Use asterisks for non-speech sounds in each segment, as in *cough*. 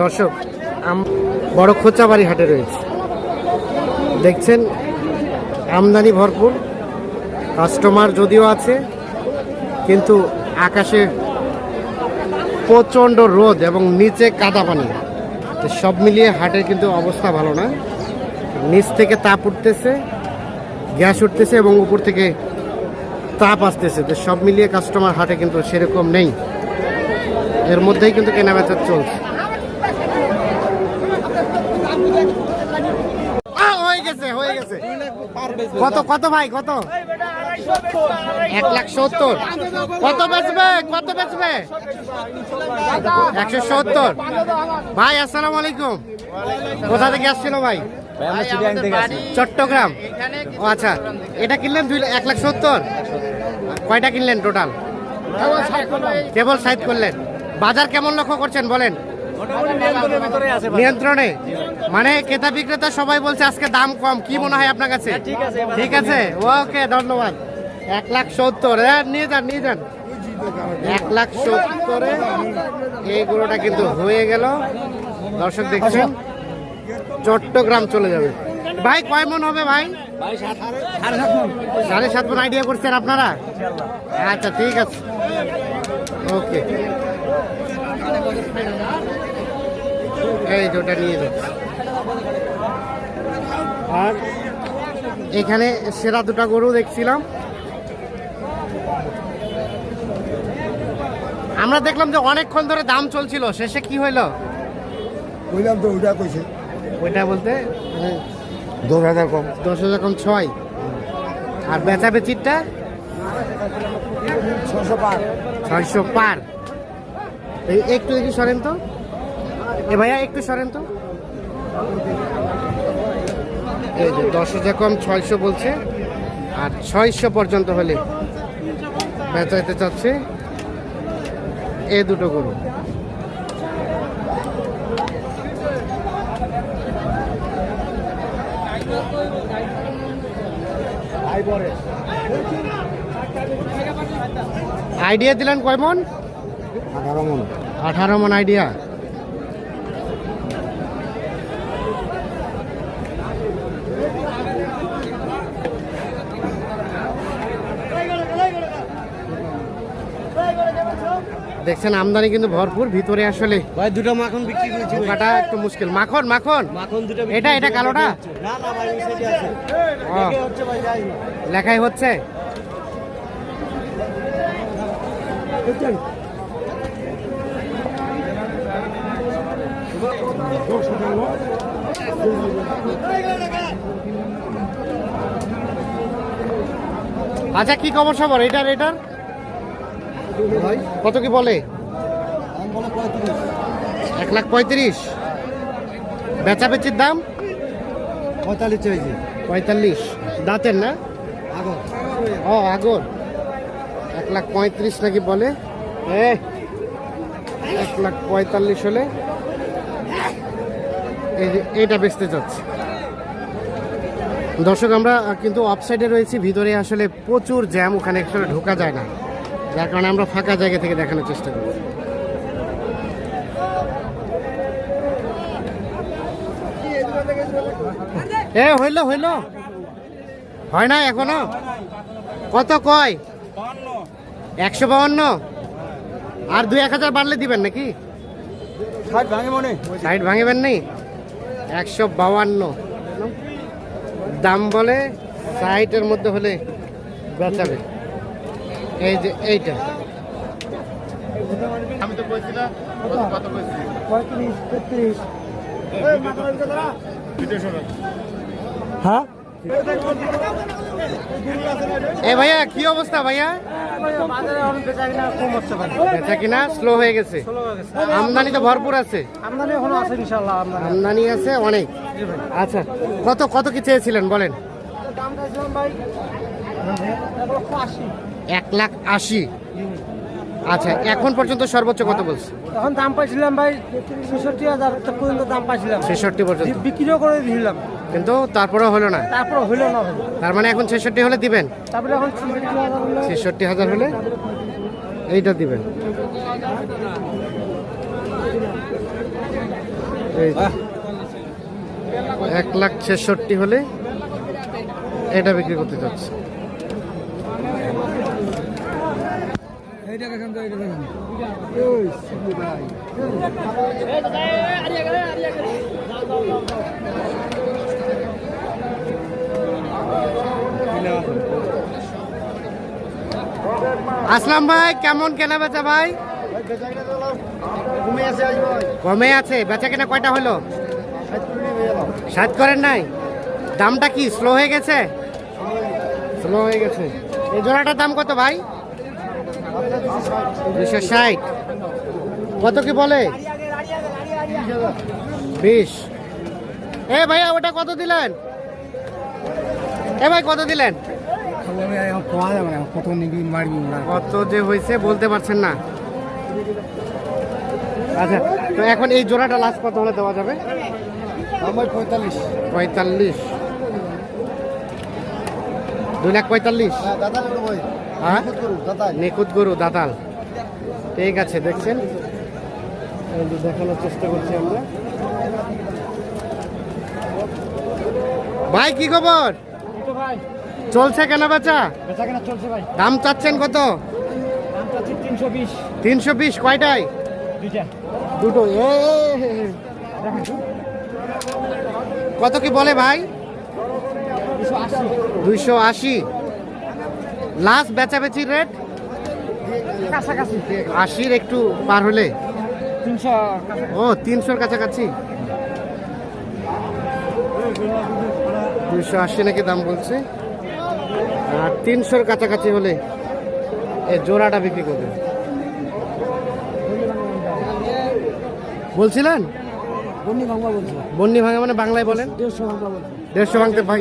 দর্শক বড় খোঁচাবাড়ি হাটে রয়েছে। দেখছেন, আমদানি ভরপুর কাস্টমার যদিও আছে, কিন্তু আকাশে প্রচণ্ড রোদ এবং নিচে কাদা পানি। তো সব মিলিয়ে হাটের কিন্তু অবস্থা ভালো না। নিচ থেকে তাপ উঠতেছে, গ্যাস উঠতেছে এবং উপর থেকে তাপ আসতেছে। তো সব মিলিয়ে কাস্টমার হাটে কিন্তু সেরকম নেই। এর মধ্যেই কিন্তু কেনাবেচা চলছে। হয়ে গেছে। কত কত ভাই কত? এক লাখ সত্তর। কত বেচবে কত বেচবে? একশো সত্তর। ভাই আসসালামু আলাইকুম। কোথা থেকে আসছিল ভাই? চট্টগ্রাম। ও আচ্ছা। এটা কিনলেন দুই এক লাখ সত্তর? কয়টা কিনলেন টোটাল? কেবল সাইড করলেন। বাজার কেমন লক্ষ্য করছেন বলেন? নিয়ন্ত্রণে? মানে ক্রেতা বিক্রেতা সবাই বলছে আজকে দাম কম কি মনে হয় আপনার কাছে? ঠিক আছে ওকে ধন্যবাদ। এক লাখ সত্তর। হ্যাঁ নিয়ে যান নিয়ে যান। এক লাখ সত্তরে এই গরুটা কিন্তু হয়ে গেল। দর্শক দেখছেন চট্টগ্রাম চলে যাবে। ভাই কয় মন হবে ভাই? সাড়ে সাত মন আইডিয়া করছেন আপনারা? আচ্ছা ঠিক আছে। ওকে। এই দুটা নিয়ে যান আর এখানে সেরা দুটা গরু দেখছিলাম। আমরা দেখলাম যে অনেকক্ষণ ধরে দাম চলছিল শেষে কি হইল? কইলাম তো ওইটা কইছে। ওইটা বলতে? মানে দশ হাজার কম। দশ হাজার কম ছয়? আর বেচা বেচিরটা ছশো পার। ছয়শো পার। একটু দেখি সরেন তো। এ ভাইয়া, একটু সরেন তো। এই যে দশ হাজার কম ছয়শো বলছে, আর ছয়শো পর্যন্ত হলে বেচাইতে চাচ্ছে এ দুটো গরু। আইডিয়া দিলেন কয় মন? আঠারো মন। আঠারো মন আইডিয়া দেখছেন আমদানি কিন্তু ভরপুর ভিতরে আসলে ভাই দুটো মাখন বিক্রি করেছি কাটা একটু মুশকিল। মাখন মাখন। মাখন দুটো এটা এটা কালোটা? না না ভাই সাইডে আছে। হচ্ছে ভাই যাই লেখাই হচ্ছে? আচ্ছা কি খবর সবর? এটার এটার ভাই? কত কি বলে? এক লাখ পঁয়ত্রিশ। বেচা বেচির দাম? পঁয়তাল্লিশ চাইছি পঁয়তাল্লিশ। দাঁতের না? আগর। ও আগর। এক লাখ পঁয়ত্রিশ নাকি বলে? এক লাখ পঁয়তাল্লিশ হলে এই যে এইটা বেচতে চাচ্ছি। দর্শক আমরা কিন্তু অফসাইডে রয়েছি ভিতরে আসলে প্রচুর জ্যাম ওখানে আসলে ঢোকা যায় না। যার কারণে আমরা ফাঁকা জায়গা থেকে দেখানোর চেষ্টা করি এ হইল হইল। হয় না এখনও? কত কয়? একশো বাউন্ন। আর দুই এক হাজার বাড়লে দিবেন নাকি? ষাট ভাঙে মনে। সাইড ভাঙিবেন নেই একশো বাউান্ন দাম বলে সাইটের মধ্যে হলে বেচাবে এই যে এইটা আমি তো বলছিলাম কত বলছি পঁয়ত্রিশ তেত্রিশ হ্যাঁ এ ভাইয়া কি অবস্থা ভাইয়া? বেচা কিনা স্লো হয়ে গেছে। আমদানি তো ভরপুর আছে। আমদানি এখনও আছে আমদানি অনেক। আচ্ছা কত কত কি চেয়েছিলেন বলেন? ভাই এক এক লাখ আশি। আচ্ছা এখন পর্যন্ত সর্বোচ্চ কত বলছে? এখন দাম পাইছিলাম ভাই ছেষট্টি হাজার পর্যন্ত দাম পাইছিলাম। ছেষট্টি পর্যন্ত। বিক্রিও করে দিলাম। কিন্তু তারপরেও হলো না? তারপর হইল না। তার মানে এখন ছেষট্টি হলে দিবেন? তারপরে এখন ছেষট্টি হাজার হলো ছেষট্টি হাজার হলে এইটা দিবেন। এক লাখ ছেষট্টি হলে এটা বিক্রি করতে চাচ্ছে। এইটা আসলাম ভাই, কেমন কেনা বেচা ভাই? কমে আছে, বেচা কেনা কয়টা হলো? সাত করেন নাই? দামটা কি স্লো হয়ে গেছে? স্লো হয়ে গেছে। এই জোড়াটার দাম কত ভাই? দুশো ষাট। কত কি বলে? বিশ। এ ভাইয়া, ওটা কত দিলেন? এ ভাই কত দিলেন? কত নিবি মারবি কত যে হয়েছে বলতে পারছেন না। আচ্ছা তো এখন এই জোড়াটা লাস্ট কত হলে দেওয়া যাবে? আমার পঁয়তাল্লিশ। পঁয়তাল্লিশ। দুই লাখ পঁয়তাল্লিশ। হ্যাঁ দাদা নিখুঁত গরু দাতাল ঠিক আছে দেখছেন? দেখানোর চেষ্টা করছি আমরা। ভাই কি খবর? চলছে কেনা বেচা? দাম চাচ্ছেন কত? তিনশো বিশ। কয়টায়? দুটো। কত কি বলে ভাই? দুইশো আশি। লাস্ট বেচাবেচির রেট? কাছাকাছি। আশির একটু পার হলে। ও তিনশোর কাছাকাছি। দুইশো আশি নাকি দাম বলছে। আর তিনশোর কাছাকাছি হলে এই জোড়াটা বিক্রি করবে। বলছিলেন? বন্নি ভাঙা মানে বাংলায় বলেন? দেড়শো ভাঙতে ভাই।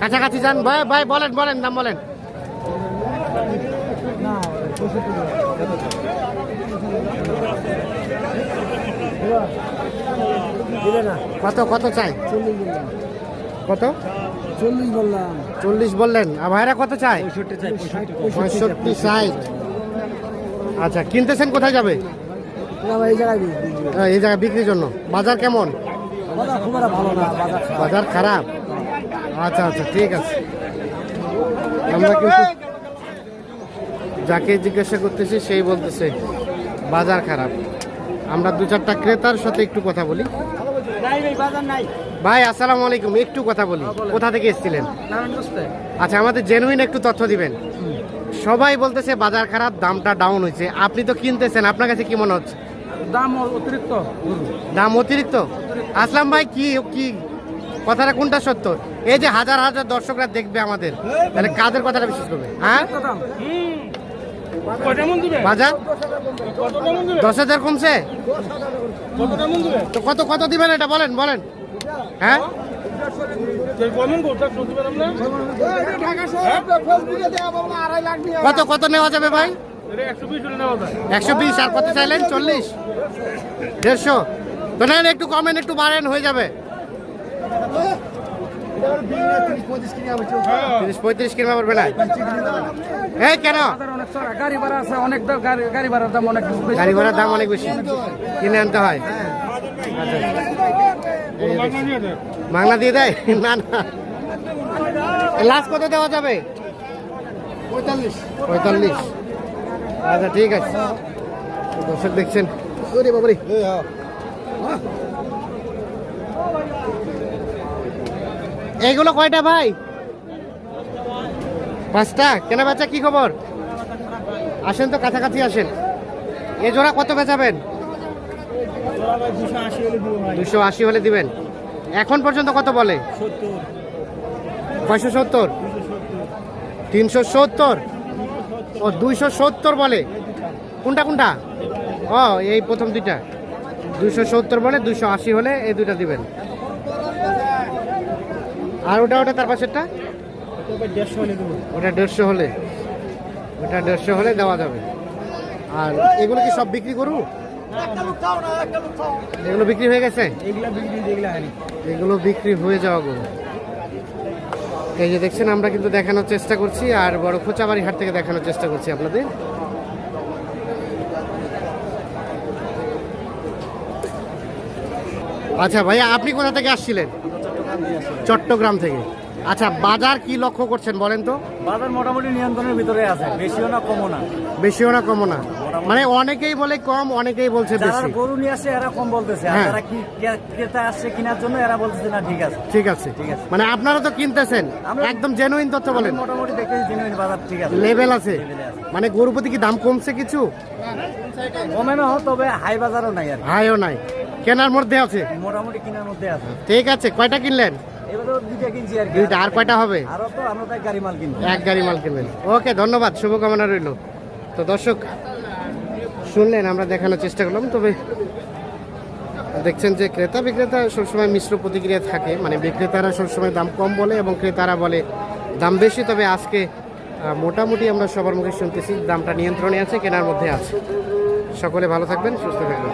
কাছাকাছি যান ভাই ভাই বলেন বলেন দাম বলেন। কত কত চাই? কত? চল্লিশ বললাম। চল্লিশ বললেন। আর ভাইরা কত চাই পঁয়ষট্টি ষাট আচ্ছা কিনতেছেন কোথায় যাবে? না এই জায়গায় বিক্রির জন্য। বাজার কেমন? বাজার খারাপ। আচ্ছা আচ্ছা ঠিক আছে। আমরা কিন্তু যাকে জিজ্ঞাসা করতেছি সেই বলতেছে বাজার খারাপ। আমরা দু চারটা ক্রেতার সাথে একটু কথা বলি। নাই বাজার নাই। ভাই আসসালামু আলাইকুম। একটু কথা বলি। কোথা থেকে এসেছিলেন? আচ্ছা আমাদের জেনুইন একটু তথ্য দিবেন। সবাই বলতেছে বাজার খারাপ দামটা ডাউন হয়েছে। আপনি তো কিনতেছেন আপনার কাছে কি মনে হচ্ছে? দাম অতিরিক্ত। দাম অতিরিক্ত? আসলাম ভাই কি কি? কথাটা কোনটা সত্য? এই যে হাজার হাজার দর্শকরা দেখবে আমাদের তাহলে কাদের কথাটা বিশেষ করবে? হ্যাঁ? বাজার? দশ হাজার কমছে? তো কত কত দিবেন এটা বলেন বলেন। হ্যাঁ? কত কত নেওয়া যাবে ভাই? একশো বিশ আর কত চাইলেন? চল্লিশ? দেড়শো? তো নেন, একটু কমেন, একটু বাড়েন, হয়ে যাবে। তিরিশ পঁয়ত্রিশ না এই কেন? গাড়ি ভাড়া গাড়ি ভাড়ার দাম অনেক। গাড়ি ভাড়ার দাম অনেক বেশি। কিনে আনতে হয়। আচ্ছা। বাংলা দিয়ে দেয় *laughs* না না। লাস্ট কত দেওয়া যাবে? পঁয়তাল্লিশ। পঁয়তাল্লিশ। আচ্ছা ঠিক আছে। দর্শক দেখছেন। ওরে বাবারে। এইগুলো কয়টা ভাই? পাঁচটা? কেনা বেচা কি খবর? আসেন তো কাছাকাছি আসেন। এ জোড়া কত বেচাবেন? দুশো আশি হলে দিবেন। এখন পর্যন্ত কত বলে? ছয়শো সত্তর। তিনশো সত্তর। ও, দুইশো সত্তর বলে। কোনটা কোনটা? ও, এই প্রথম দুইটা। দুইশো সত্তর বলে, দুইশো আশি হলে এই দুইটা দিবেন। আর ওটা ওটা তার পাশেরটা? ওটা দেড়শো হলে। ওটা দেড়শো হলে দেওয়া যাবে। আর এগুলো কি সব বিক্রি করু এগুলো বিক্রি হয়ে গেছে? এগুলো বিক্রি হয়ে যাওয়া গরু এই যে দেখছেন আমরা কিন্তু দেখানোর চেষ্টা করছি আর বড় খোঁচাবাড়ি হাট থেকে দেখানোর চেষ্টা করছি আপনাদের। আচ্ছা ভাইয়া আপনি কোথা থেকে আসছিলেন? চট্টগ্রাম থেকে। আচ্ছা বাজার কি লক্ষ্য করছেন বলেন তো? বাজার মোটামুটি নিয়ন্ত্রণের ভিতরে আছে বেশিও না কমও না। বেশিও না কমও না। মানে অনেকেই বলে কম অনেকেই বলছে যারা গরু নিয়ে আসছে এরা কম বলতেছে। আর হ্যাঁ। যারা কি ক্রেতা আসছে কেনার জন্য এরা বলতেছে না ঠিক আছে। ঠিক আছে। ঠিক আছে। মানে আপনারা তো কিনতেছেন। একদম জেনুইন তথ্য বলেন। মোটামুটি দেখেছি জেনুইন বাজার ঠিক আছে। লেভেল আছে। মানে গরু প্রতি কি দাম কমছে কিছু? কমে না তবে হাই বাজারও নাই আর। হাইও নাই। কেনার মধ্যে আছে। মোটামুটি কেনার মধ্যে আছে। ঠিক আছে কয়টা কিনলেন? দুইটা আর কয়টা হবে? আরও তো গাড়ি মাল কিনবো। এক গাড়ি মাল কিনবেন ওকে ধন্যবাদ। শুভকামনা রইল। তো দর্শক শুনলেন, আমরা দেখানোর চেষ্টা করলাম, তবে দেখছেন যে ক্রেতা বিক্রেতা সবসময় মিশ্র প্রতিক্রিয়া থাকে। মানে বিক্রেতারা সবসময় দাম কম বলে এবং ক্রেতারা বলে দাম বেশি, তবে আজকে মোটামুটি আমরা সবার মুখে শুনতেছি, দামটা নিয়ন্ত্রণে আছে, কেনার মধ্যে আছে। সকলে ভালো থাকবেন, সুস্থ থাকবেন।